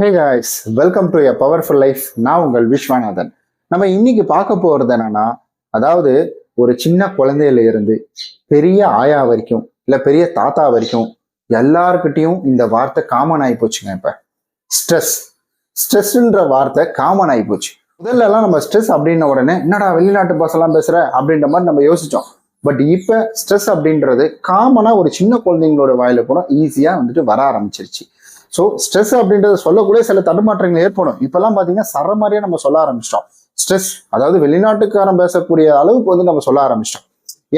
Hey guys welcome to a powerful life நான் உங்கள் விஸ்வநாதன். நம்ம இன்னைக்கு பார்க்க போகிறது என்னன்னா அதாவது ஒரு சின்ன குழந்தையில இருந்து பெரிய ஆயா வரைக்கும் இல்லை பெரிய தாத்தா வரைக்கும் எல்லாருக்கிட்டையும் இந்த வார்த்தை காமன் ஆகி போச்சுங்க இப்போ. ஸ்ட்ரெஸ் ஸ்ட்ரெஸ்ன்ற வார்த்தை காமன் ஆகி போச்சு. முதல்ல எல்லாம் நம்ம ஸ்ட்ரெஸ் அப்படின்ன உடனே என்னடா வெளிநாட்டு பாசெல்லாம் பேசுற? அப்படின்ற மாதிரி நம்ம யோசிச்சோம். பட் இப்போ ஸ்ட்ரெஸ் அப்படின்றது காமனாக ஒரு சின்ன குழந்தைங்களோட வாயில கூட ஈஸியாக வந்துட்டு வர ஆரம்பிச்சிருச்சு. ஸோ ஸ்ட்ரெஸ் அப்படின்றத சொல்லக்கூடிய சில தடுமாற்றங்கள் ஏற்படும். இப்பெல்லாம் பார்த்தீங்கன்னா சர மாதிரியே நம்ம சொல்ல ஆரம்பிச்சிட்டோம். ஸ்ட்ரெஸ் அதாவது வெளிநாட்டுக்காரன் பேசக்கூடிய அளவுக்கு வந்து நம்ம சொல்ல ஆரம்பிச்சிட்டோம்.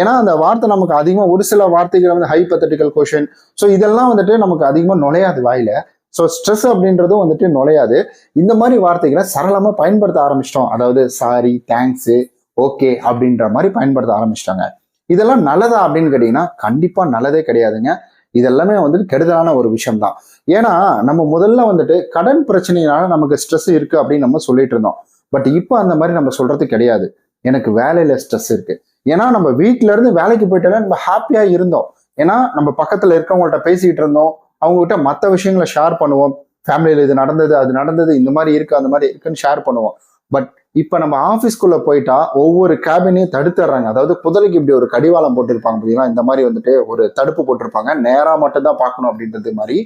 ஏன்னா அந்த வார்த்தை நமக்கு அதிகமாக ஒரு சில வார்த்தைகள் வந்து ஹைபத்தட்டிக்கல் கொஷின் ஸோ இதெல்லாம் வந்துட்டு நமக்கு அதிகமாக நுழையாது வாயில. ஸோ ஸ்ட்ரெஸ் அப்படின்றதும் வந்துட்டு நுழையாது. இந்த மாதிரி வார்த்தைகளை சரளமாக பயன்படுத்த ஆரம்பிச்சிட்டோம். அதாவது சாரி தேங்க்ஸு ஓகே அப்படின்ற மாதிரி பயன்படுத்த ஆரம்பிச்சிட்டாங்க. இதெல்லாம் நல்லதா அப்படின்னு கேட்டிங்கன்னா கண்டிப்பாக நல்லதே கிடையாதுங்க. இதெல்லாமே வந்துட்டு கெடுதலான ஒரு விஷயம் தான் ஏன்னா நம்ம முதல்ல வந்துட்டு கடன் பிரச்சனையினால நமக்கு ஸ்ட்ரெஸ் இருக்கு அப்படின்னு நம்ம சொல்லிட்டு இருந்தோம். பட் இப்போ அந்த மாதிரி நம்ம சொல்றது கிடையாது. எனக்கு வேலையில ஸ்ட்ரெஸ் இருக்கு. ஏன்னா நம்ம வீட்டுல இருந்து வேலைக்கு போயிட்டாலே நம்ம ஹாப்பியா இருந்தோம். ஏன்னா நம்ம பக்கத்துல இருக்கவங்கள்ட்ட பேசிட்டு இருந்தோம். அவங்க கிட்ட மற்ற விஷயங்களை ஷேர் பண்ணுவோம். ஃபேமிலியில இது நடந்தது அது நடந்தது இந்த மாதிரி இருக்கு அந்த மாதிரி இருக்குன்னு ஷேர் பண்ணுவோம். பட் இப்போ நம்ம ஆஃபீஸ்க்குள்ள போயிட்டா ஒவ்வொரு கேபினையும் தடுத்துடுறாங்க. அதாவது புதலுக்கு இப்படி ஒரு கடிவாளம் போட்டிருப்பாங்க பார்த்தீங்கன்னா இந்த மாதிரி வந்துட்டு ஒரு தடுப்பு போட்டிருப்பாங்க. நேராக மட்டும்தான் பார்க்கணும் அப்படின்றது மாதிரி.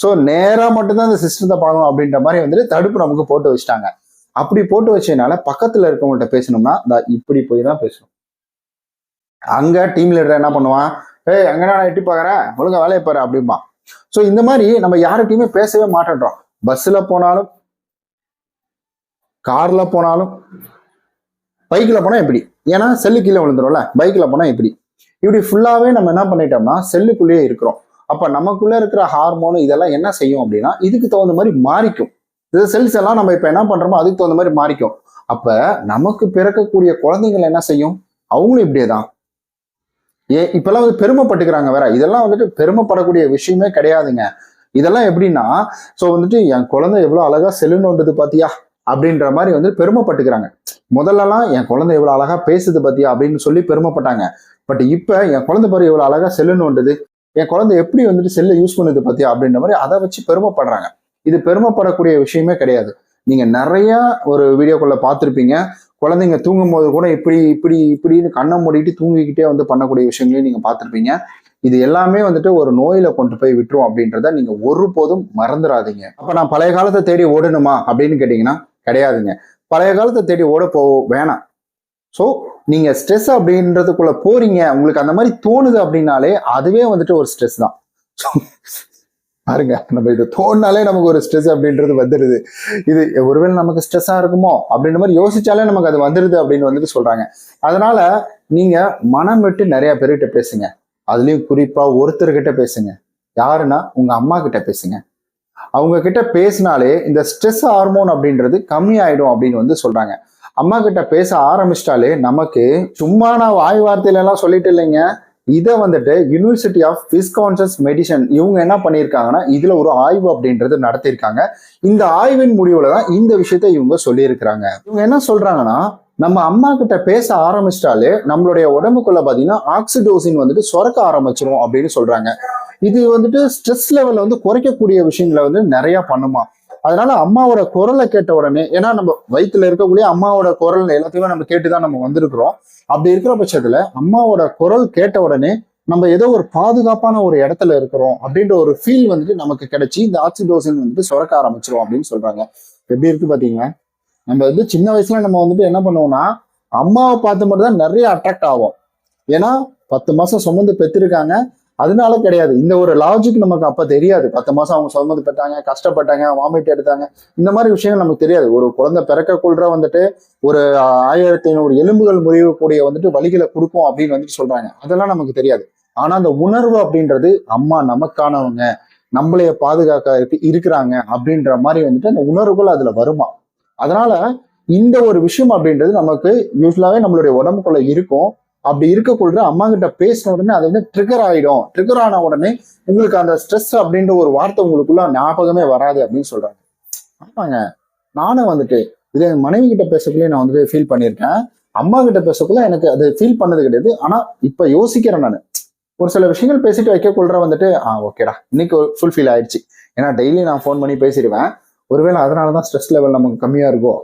ஸோ நேராக மட்டும்தான் இந்த சிஸ்டத்தை பார்க்கணும் அப்படின்ற மாதிரி வந்துட்டு தடுப்பு நமக்கு போட்டு வச்சுட்டாங்க. அப்படி போட்டு வச்சதுனால பக்கத்தில் இருக்கவங்கள்ட்ட பேசணும்னா இந்த இப்படி போய் தான் பேசணும். அங்க டீம் லீடர் என்ன பண்ணுவான்? ஏய் அங்கே நான் எட்டி பார்க்குறேன் ஒழுங்காக வேலையை பாரு அப்படிம்பா ஸோ இந்த மாதிரி நம்ம யார்கிட்டையுமே பேசவே மாட்டேன்றோம். பஸ்ஸில் போனாலும் காரில் போனாலும் பைக்கில் போனால் எப்படி? ஏன்னா செல்லு கீழே விழுந்துரும்ல பைக்கில் போனால் எப்படி? இப்படி ஃபுல்லாகவே நம்ம என்ன பண்ணிட்டோம்னா செல்லுக்குள்ளேயே இருக்கிறோம். அப்போ நமக்குள்ளே இருக்கிற ஹார்மோன் இதெல்லாம் என்ன செய்யும் அப்படின்னா இதுக்கு தகுந்த மாதிரி மாறிக்கும். இது செல்ஸ் எல்லாம் நம்ம இப்போ என்ன பண்ணுறோமோ அதுக்கு தகுந்த மாதிரி மாறிக்கும். அப்போ நமக்கு பிறக்கக்கூடிய குழந்தைகள் என்ன செய்யும்? அவங்களும் இப்படியே தான் ஏ இப்பெல்லாம் வந்து பெருமைப்பட்டுக்கிறாங்க வேற. இதெல்லாம் வந்துட்டு பெருமைப்படக்கூடிய விஷயமே கிடையாதுங்க. இதெல்லாம் எப்படின்னா ஸோ வந்துட்டு என் குழந்தை எவ்வளோ அழகா செல்லுன்னு வந்தது பாத்தியா? அப்படின்ற மாதிரி வந்து பெருமைப்பட்டுக்கிறாங்க. முதல்லலாம் என் குழந்தை இவ்வளோ அழகா பேசுது பத்தியா அப்படின்னு சொல்லி பெருமைப்பட்டாங்க. பட் இப்போ என் குழந்தை பாரு இவ்வளோ அழகா செல்லுன்னு வந்தது என் குழந்தை எப்படி வந்துட்டு செல்லை யூஸ் பண்ணுது பத்தியா அப்படின்ற மாதிரி அதை வச்சு பெருமைப்படுறாங்க. இது பெருமைப்படக்கூடிய விஷயமே கிடையாது. நீங்க நிறைய ஒரு வீடியோக்குள்ள பார்த்துருப்பீங்க. குழந்தைங்க தூங்கும் போது கூட இப்படி இப்படி இப்படின்னு கண்ணை மூடிட்டு தூங்கிக்கிட்டே வந்து பண்ணக்கூடிய விஷயங்களையும் நீங்க பார்த்துருப்பீங்க. இது எல்லாமே வந்துட்டு ஒரு நோயில கொண்டு போய் விட்டுரும் அப்படின்றத நீங்க ஒருபோதும் மறந்துடாதீங்க அப்ப நான் பழைய காலத்தை தேடி ஓடணுமா அப்படின்னு கேட்டீங்கன்னா கிடையாதுங்க. பழைய காலத்தை தேடி ஓட போ வேணாம். ஸோ நீங்க ஸ்ட்ரெஸ் அப்படின்றதுக்குள்ள போறீங்க உங்களுக்கு அந்த மாதிரி தோணுது அப்படின்னாலே அதுவே வந்துட்டு ஒரு ஸ்ட்ரெஸ் தான். பாருங்க நம்ம இது தோணுனாலே நமக்கு ஒரு ஸ்ட்ரெஸ் அப்படின்றது வந்துடுது இது ஒருவேளை நமக்கு ஸ்ட்ரெஸ்ஸா இருக்குமோ அப்படின்ற மாதிரி யோசிச்சாலே நமக்கு அது வந்துடுது அப்படின்னு வந்துட்டு சொல்றாங்க. அதனால நீங்க மனம் விட்டு நிறைய பேர்கிட்ட பேசுங்க. அதுலயும் குறிப்பா ஒருத்தர்கிட்ட பேசுங்க. யாருன்னா உங்க அம்மா கிட்ட பேசுங்க. அவங்க கிட்ட பேசினாலே இந்த ஸ்ட்ரெஸ் ஹார்மோன் அப்படின்றது கம்மி ஆயிடும் அப்படின்னு வந்து சொல்றாங்க. அம்மா கிட்ட பேச ஆரம்பிச்சிட்டாலே நமக்கு சும்மா நான் வாய் வார்த்தையில எல்லாம் சொல்லிட்டு இல்லைங்க. இதை வந்துட்டு யூனிவர்சிட்டி ஆஃப் விஸ்கான்சஸ் மெடிசன் இவங்க என்ன பண்ணியிருக்காங்கன்னா இதுல ஒரு ஆய்வு அப்படின்றது நடத்தியிருக்காங்க. இந்த ஆய்வின் முடிவுல தான் இந்த விஷயத்த இவங்க சொல்லியிருக்கிறாங்க. இவங்க என்ன சொல்றாங்கன்னா நம்ம அம்மா கிட்ட பேச ஆரம்பிச்சிட்டாலே நம்மளுடைய உடம்புக்குள்ள பாத்தீங்கன்னா ஆக்சிடோசின் வந்துட்டு சுரக்க ஆரம்பிச்சிரும் அப்படின்னு சொல்றாங்க. இது வந்துட்டு ஸ்ட்ரெஸ் லெவலை வந்து குறைக்கக்கூடிய விஷயங்களை வந்து நிறைய பண்ணுமா? அதனால அம்மாவோட குரலை கேட்ட உடனே ஏன்னா நம்ம வயிற்றுல இருக்கக்கூடிய அம்மாவோட குரல் எல்லாத்தையுமே நம்ம கேட்டுதான் நம்ம வந்திருக்கிறோம். அப்படி இருக்கிற பட்சத்துல அம்மாவோட குரல் கேட்ட உடனே நம்ம ஏதோ ஒரு பாதுகாப்பான ஒரு இடத்துல இருக்கிறோம் அப்படின்ற ஒரு ஃபீல் வந்துட்டு நமக்கு கிடைச்சி இந்த ஆக்சிடோசின் வந்துட்டு சுரக்க ஆரம்பிச்சிரும் அப்படின்னு சொல்றாங்க. எப்படி இருக்கு பாத்தீங்கன்னா நம்ம வந்து சின்ன வயசுல நம்ம வந்துட்டு என்ன பண்ணுவோம்னா அம்மாவை பார்த்த மட்டும் தான் நிறைய அட்ராக்ட் ஆகும் ஏன்னா பத்து மாசம் சுமந்து பெற்றிருக்காங்க. அதனால கிடையாது. இந்த ஒரு லாஜிக் நமக்கு அப்ப தெரியாது. பத்து மாசம் அவங்க சுமந்து பெற்றாங்க கஷ்டப்பட்டாங்க வாமிட் எடுத்தாங்க. இந்த மாதிரி விஷயங்கள் நமக்கு தெரியாது. ஒரு குழந்தை பிறக்கக்குள்ள வந்துட்டு ஒரு ஆயிரத்தி ஐநூறு எலும்புகள் முறியக்கூடிய வந்துட்டு வலிகளை கொடுக்கும் அப்படின்னு வந்துட்டு சொல்றாங்க. அதெல்லாம் நமக்கு தெரியாது. ஆனா அந்த உணர்வு அப்படின்றது அம்மா நமக்கானவங்க. நம்மளைய பாதுகாக்க இருக்கு இருக்கிறாங்க அப்படின்ற மாதிரி வந்துட்டு அந்த உணர்வுகள் அதுல வருமா? அதனால இந்த ஒரு விஷயம் அப்படின்றது நமக்கு யூஸ்வலாவே நம்மளுடைய உடம்புக்குள்ள இருக்கும். அப்படி இருக்கக்குள்ள அம்மா கிட்ட பேசின உடனே அது வந்து ட்ரிகர் ஆயிடும். ட்ரிகர் ஆன உடனே உங்களுக்கு அந்த ஸ்ட்ரெஸ் அப்படின்ற ஒரு வார்த்தை உங்களுக்குள்ள ஞாபகமே வராது அப்படின்னு சொல்றாங்க. ஆமாங்க. நானும் வந்துட்டு இதே என் மனைவி கிட்ட பேசக்குள்ளே நான் வந்துட்டு ஃபீல் பண்ணியிருக்கேன். அம்மா கிட்ட பேசக்குள்ள எனக்கு அது ஃபீல் பண்ணது கிடையாது. ஆனா இப்ப யோசிக்கிறேன் நான். ஒரு சில விஷயங்கள் பேசிட்டு வைக்க கொள்ற வந்துட்டு ஆ ஓகேடா இன்னைக்கு ஃபுல் ஃபீல் ஆயிடுச்சு. ஏன்னா டெய்லி நான் ஃபோன் பண்ணி பேசிடுவேன். ஒருவேளை அதனால தான் ஸ்ட்ரெஸ் லெவல் நமக்கு கம்மியாக இருக்கும்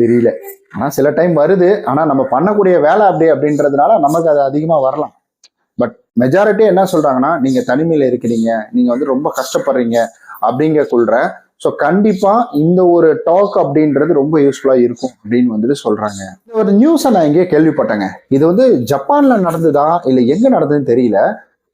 தெரியல. ஆனால் சில டைம் வருது. ஆனால் நம்ம பண்ணக்கூடிய வேலை அப்படி அப்படின்றதுனால நமக்கு அது அதிகமாக வரலாம். பட் மெஜாரிட்டி என்ன சொல்கிறாங்கன்னா நீங்கள் தனிமையில் இருக்கிறீங்க. நீங்கள் வந்து ரொம்ப கஷ்டப்படுறீங்க அப்படிங்க கொள்ற ஸோ கண்டிப்பாக இந்த ஒரு டாக் அப்படின்றது ரொம்ப யூஸ்ஃபுல்லாக இருக்கும் அப்படின்னு வந்துட்டு சொல்கிறாங்க இந்த ஒரு நியூஸை நான் எங்கேயோ கேள்விப்பட்டேங்க. இது வந்து ஜப்பானில் நடந்ததா? இல்லை எங்கே நடந்ததுன்னு தெரியல.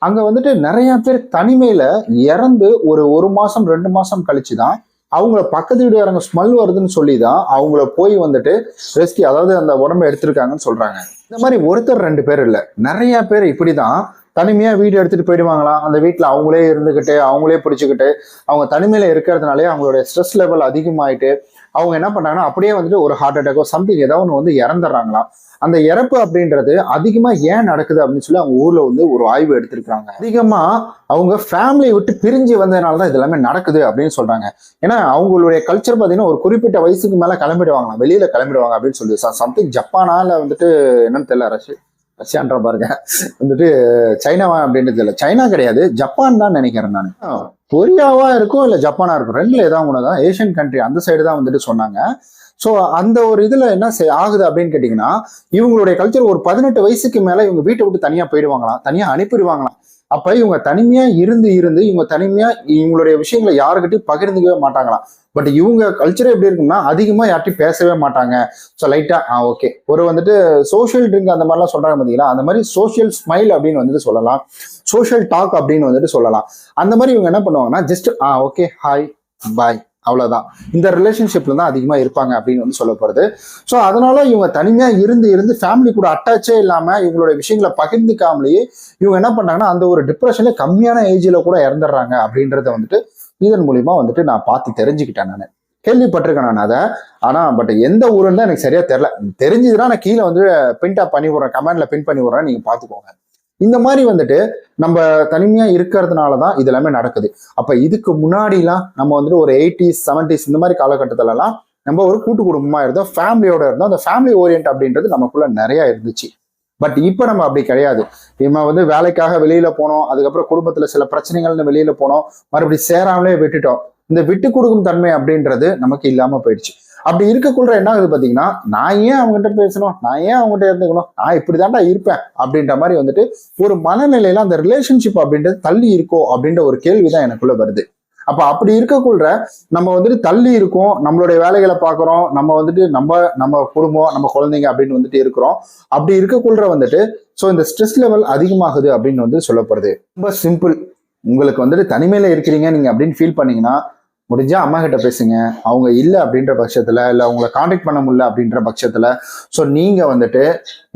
அங்கே வந்துட்டு நிறைய பேர் தனிமையில் இறந்து ஒரு ஒரு மாதம் ரெண்டு மாதம் கழிச்சு தான் அவங்கள பக்கத்து வீடுகாரங்க ஸ்மெல் வருதுன்னு சொல்லி தான் அவங்கள போய் வந்துட்டு ரெஸ்கி அதாவது அந்த உடம்ப எடுத்திருக்காங்கன்னு சொல்றாங்க. இந்த மாதிரி ஒருத்தர் ரெண்டு பேர் இல்லை. நிறைய பேர் இப்படி தான் தனிமையாக வீடு எடுத்துட்டு போயிடுவாங்களாம் அந்த வீட்டில் அவங்களே இருந்துக்கிட்டு அவங்களே பிடிச்சிக்கிட்டு அவங்க தனிமையில் இருக்கிறதுனாலே அவங்களுடைய ஸ்ட்ரெஸ் லெவல் அதிகமாயிட்டு அவங்க என்ன பண்ணாங்கன்னா அப்படியே வந்துட்டு ஒரு ஹார்ட் அட்டாக்கோ சம்திங் ஏதோ ஒன்று வந்து இறந்துடுறாங்களாம் அந்த இறப்பு அப்படின்றது அதிகமா ஏன் நடக்குது அப்படின்னு சொல்லி அவங்க ஊர்ல வந்து ஒரு ஆய்வு எடுத்திருக்காங்க அதிகமா அவங்க ஃபேமிலியை விட்டு பிரிஞ்சு வந்ததுனால தான் இது எல்லாமே நடக்குது அப்படின்னு சொல்றாங்க. ஏன்னா அவங்களுடைய கல்ச்சர் பார்த்தீங்கன்னா ஒரு குறிப்பிட்ட வயசுக்கு மேல கிளம்பிடுவாங்களாம். வெளியில கிளம்பிடுவாங்க அப்படின்னு சொல்லி சம்திங் ஜப்பானால வந்துட்டு என்னன்னு தெரியல ரஷ்ய ரஷ்யான்ற பாருங்க. வந்துட்டு சைனாவா அப்படின்றது தெரியல. சைனா கிடையாது ஜப்பான் தான் நினைக்கிறேன் நான். கொரியாவா இருக்கும் இல்ல ஜப்பானா இருக்கும்? ரெண்டுல ஏதாவது ஒன்று தான் ஏஷியன் கண்ட்ரி அந்த சைடு தான் வந்துட்டு சொன்னாங்க. ஸோ அந்த ஒரு இதுல என்ன செய்- ஆகுது அப்படின்னு கேட்டிங்கன்னா இவங்களுடைய கல்ச்சர் ஒரு பதினெட்டு வயசுக்கு மேல இவங்க வீட்டை விட்டு தனியா போயிடுவாங்களாம். தனியா அனுப்பிடுவாங்களாம். அப்ப இவங்க தனிமையா இருந்து இருந்து இவங்க தனிமையா இவங்களுடைய விஷயங்களை யாருக்கிட்டையும் பகிர்ந்துக்கவே மாட்டாங்களாம். பட் இவங்க கல்ச்சர் எப்படி இருக்கும்னா அதிகமா யார்ட்டையும் பேசவே மாட்டாங்க. ஸோ லைட்டா ஆ ஓகே ஒரு வந்துட்டு சோஷியல் ட்ரிங்க் அந்த மாதிரிலாம் சொல்றாங்க பார்த்தீங்களா அந்த மாதிரி சோஷியல் ஸ்மைல் அப்படின்னு வந்துட்டு சொல்லலாம். சோஷியல் டாக் அப்படின்னு வந்துட்டு சொல்லலாம். அந்த மாதிரி இவங்க என்ன பண்ணுவாங்கன்னா just ah okay hi bye அவ்வளவுதான். இந்த ரிலேஷன்ஷிப்ல தான் அதிகமா இருப்பாங்க அப்படின்னு வந்து சொல்லப்படுது. ஸோ அதனால இவங்க தனிமையா இருந்து இருந்து ஃபேமிலி கூட அட்டாச்சே இல்லாம இவங்களுடைய விஷயங்களை பகிர்ந்துக்காமலேயே இவங்க என்ன பண்றாங்கன்னா அந்த ஒரு டிப்ரெஷன்ல கம்மியான ஏஜ்ல கூட இறந்துடுறாங்க அப்படின்றத வந்துட்டு இதன் மூலியமா வந்துட்டு நான் பார்த்து தெரிஞ்சுக்கிட்டேன் நான். கேள்விப்பட்டிருக்கேன் நான் அதை. ஆனா பட் எந்த ஊருன்னு தான் எனக்கு சரியா தெரியல. தெரிஞ்சதுன்னா நான் கீழே வந்து பின்டா பண்ணி விடுறேன் கமெண்ட்ல பின் பண்ணி விடுறேன் நீங்க பாத்துக்கோங்க இந்த மாதிரி வந்துட்டு நம்ம தனிமையா இருக்கிறதுனால தான் இது எல்லாமே நடக்குது. அப்ப இதுக்கு முன்னாடிலாம் நம்ம வந்துட்டு ஒரு எயிட்டிஸ் செவன்டிஸ் இந்த மாதிரி காலகட்டத்திலலாம் நம்ம ஒரு கூட்டு குடும்பமா இருந்தோம் ஃபேமிலியோட இருந்தோம். அந்த ஃபேமிலி ஓரியன்ட் அப்படின்றது நமக்குள்ள நிறைய இருந்துச்சு. பட் இப்போ நம்ம அப்படி கிடையாது. நம்ம வந்து வேலைக்காக வெளியில போனோம் அதுக்கப்புறம் குடும்பத்துல சில பிரச்சனைகள்னு வெளியில போனோம் மறுபடியும் சேராமலே விட்டுட்டோம். இந்த விட்டு கொடுக்கும் தன்மை அப்படின்றது நமக்கு இல்லாம போயிடுச்சு. அப்படி இருக்கக்குள்ள என்ன ஆகுது பாத்தீங்கன்னா நான் ஏன் அவங்ககிட்ட பேசணும்? நான் ஏன் அவங்ககிட்ட இருந்துக்கணும்? நான் இப்படிதான்டா இருப்பேன் அப்படின்ற மாதிரி வந்துட்டு ஒரு மனநிலையில அந்த ரிலேஷன்ஷிப் அப்படின்றது தள்ளி இருக்கோ அப்படின்ற ஒரு கேள்விதான் எனக்குள்ள வருது. அப்ப அப்படி இருக்கக்குள்ள நம்ம வந்துட்டு தள்ளி இருக்கோம் நம்மளுடைய வேலைகளை பார்க்குறோம் நம்ம வந்துட்டு நம்ம நம்ம குடும்பம் நம்ம குழந்தைங்க அப்படின்னு வந்துட்டு இருக்கிறோம். அப்படி இருக்கக்குள்ள வந்துட்டு ஸோ இந்த ஸ்ட்ரெஸ் லெவல் அதிகமாகுது அப்படின்னு வந்து சொல்லப்படுது. ரொம்ப சிம்பிள் உங்களுக்கு வந்துட்டு தனிமையில இருக்கிறீங்க நீங்க அப்படின்னு ஃபீல் பண்ணீங்கன்னா முடிஞ்சா அம்மா கிட்ட பேசுங்க. அவங்க இல்லை அப்படின்ற பட்சத்தில் இல்லை அவங்கள காண்டாக்ட் பண்ண முடியல அப்படின்ற பட்சத்தில் ஸோ நீங்கள் வந்துட்டு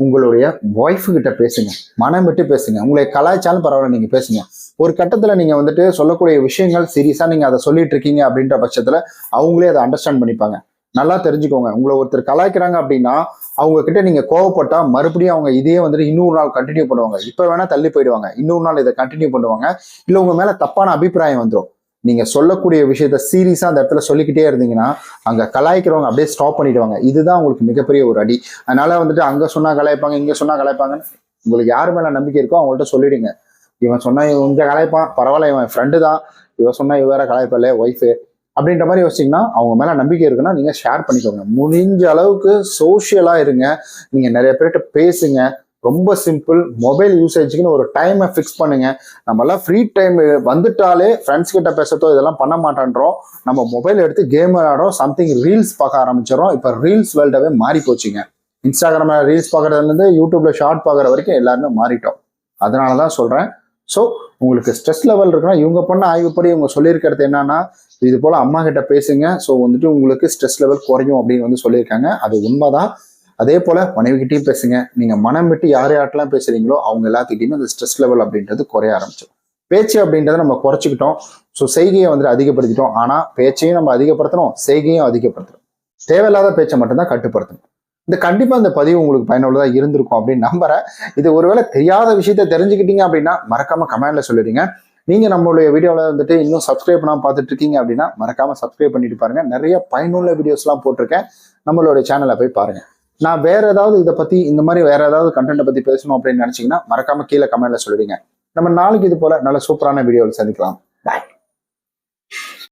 உங்களுடைய ஒய்ஃபு கிட்ட பேசுங்க. மனம் விட்டு பேசுங்க. உங்களை கலாய்ச்சாலும் பரவாயில்ல நீங்கள் பேசுங்க. ஒரு கட்டத்தில் நீங்கள் வந்துட்டு சொல்லக்கூடிய விஷயங்கள் சீரியஸாக நீங்கள் அதை சொல்லிட்டு இருக்கீங்க அப்படின்ற பட்சத்தில் அவங்களே அதை அண்டர்ஸ்டாண்ட் பண்ணிப்பாங்க. நல்லா தெரிஞ்சுக்கோங்க. உங்களை ஒருத்தர் கலாய்க்கிறாங்க அப்படின்னா அவங்க கிட்ட நீங்க கோவப்பட்டா மறுபடியும் அவங்க இதே வந்துட்டு இன்னொரு நாள் கண்டினியூ பண்ணுவாங்க. இப்ப வேணா தள்ளி போயிடுவாங்க. இன்னொரு நாள் இதை கண்டினியூ பண்ணுவாங்க. இல்ல உங்க மேல தப்பான அபிப்பிராயம் வந்துடும் நீங்க சொல்லக்கூடிய விஷயத்த சீரியஸா அந்த இடத்துல சொல்லிக்கிட்டே இருந்தீங்கன்னா அங்க கலாய்க்கிறவங்க அப்படியே ஸ்டாப் பண்ணிடுவாங்க. இதுதான் உங்களுக்கு மிகப்பெரிய ஒரு அடி. அதனால வந்துட்டு அங்க சொன்னா கலாய்ப்பாங்க இங்க சொன்னா கலாய்ப்பாங்கன்னு உங்களுக்கு யார் மேல நம்பிக்கை இருக்கோ அவங்கள்ட்ட சொல்லிடுங்க. இவன் சொன்னா இவன் இங்க கலாய்ப்பான் பரவாயில்ல இவன் ஃப்ரெண்டு தான். இவன் சொன்னா இவ வேற கலாய்ப்பல ஒய்ஃபு அப்படின்ற மாதிரி யோசிச்சிங்கன்னா அவங்க மேல நம்பிக்கை இருக்குன்னா நீங்க ஷேர் பண்ணிக்கோங்க. முடிஞ்ச அளவுக்கு சோஷியலாக இருங்க. நீங்க நிறைய பேர்கிட்ட பேசுங்க. ரொம்ப சிம்பிள் மொபைல் யூசேஜுக்குன்னு ஒரு டைமை ஃபிக்ஸ் பண்ணுங்க. நம்மலாம் ஃப்ரீ டைம் வந்துட்டாலே ஃப்ரெண்ட்ஸ் கிட்ட பேசுறதோ இதெல்லாம் பண்ண மாட்டேன்றோம். நம்ம மொபைல் எடுத்து கேம் விளையாடுறோம் சம்திங் ரீல்ஸ் பார்க்க ஆரம்பிச்சிடறோம். இப்போ ரீல்ஸ் வேர்ல்டாவே மாறி போச்சுங்க. இன்ஸ்டாகிராமில் ரீல்ஸ் பார்க்குறதுலேருந்து யூடியூப்ல ஷார்ட் பார்க்குற வரைக்கும் எல்லாருமே மாறிட்டோம். அதனால தான் சொல்கிறேன் ஸோ உங்களுக்கு ஸ்ட்ரெஸ் லெவல் இருக்குன்னா இவங்க பண்ண ஆய்வுப்படி இவங்க சொல்லியிருக்கிறது என்னன்னா இது போல் அம்மா கிட்ட பேசுங்க. ஸோ வந்துட்டு உங்களுக்கு ஸ்ட்ரெஸ் லெவல் குறையும் அப்படின்னு வந்து சொல்லியிருக்காங்க. அது உண்மைதான். அதே போல மனைவிக்கிட்டையும் பேசுங்க. நீங்க மனம் விட்டு யார் யார்ட்டெல்லாம் பேசுறீங்களோ அவங்க எல்லாத்துக்கிட்டையுமே அந்த ஸ்ட்ரெஸ் லெவல் அப்படின்றது குறைய ஆரம்பிச்சிடும் பேச்சு அப்படின்றத நம்ம குறைச்சிக்கிட்டோம். ஸோ செய்கையை வந்துட்டு அதிகப்படுத்திட்டோம். ஆனால் பேச்சையும் நம்ம அதிகப்படுத்தணும் செய்கையும் அதிகப்படுத்தணும். தேவையில்லாத பேச்சை மட்டும்தான் கட்டுப்படுத்தணும். இந்த கண்டிப்பாக இந்த பதிவு உங்களுக்கு பயனுள்ளதாக இருந்திருக்கும் அப்படின்னு நம்புறேன். இது ஒருவேளை தெரியாத விஷயத்த தெரிஞ்சுக்கிட்டீங்க அப்படின்னா மறக்காம கமெண்ட்ல சொல்லிடுங்க. நீங்கள் நம்மளுடைய வீடியோவில் வந்துட்டு இன்னும் சப்ஸ்கிரைப் பண்ணாமல் பார்த்துட்டு இருக்கீங்க அப்படின்னா மறக்காம சப்ஸ்கிரைப் பண்ணிட்டு பாருங்க. நிறைய பயனுள்ள வீடியோஸ்லாம் போட்டிருக்கேன். நம்மளுடைய சேனலை போய் பாருங்கள் நான் வேற ஏதாவது இதை பத்தி இந்த மாதிரி வேற ஏதாவது கண்டென்ட்டை பத்தி பேசணும் அப்படின்னு நினைச்சீங்கன்னா மறக்காம கீழே கமெண்ட்ல சொல்லிடுங்க. நம்ம நாளைக்கு இது போல நல்ல சூப்பரான வீடியோவில் சந்திக்கலாம். பாய்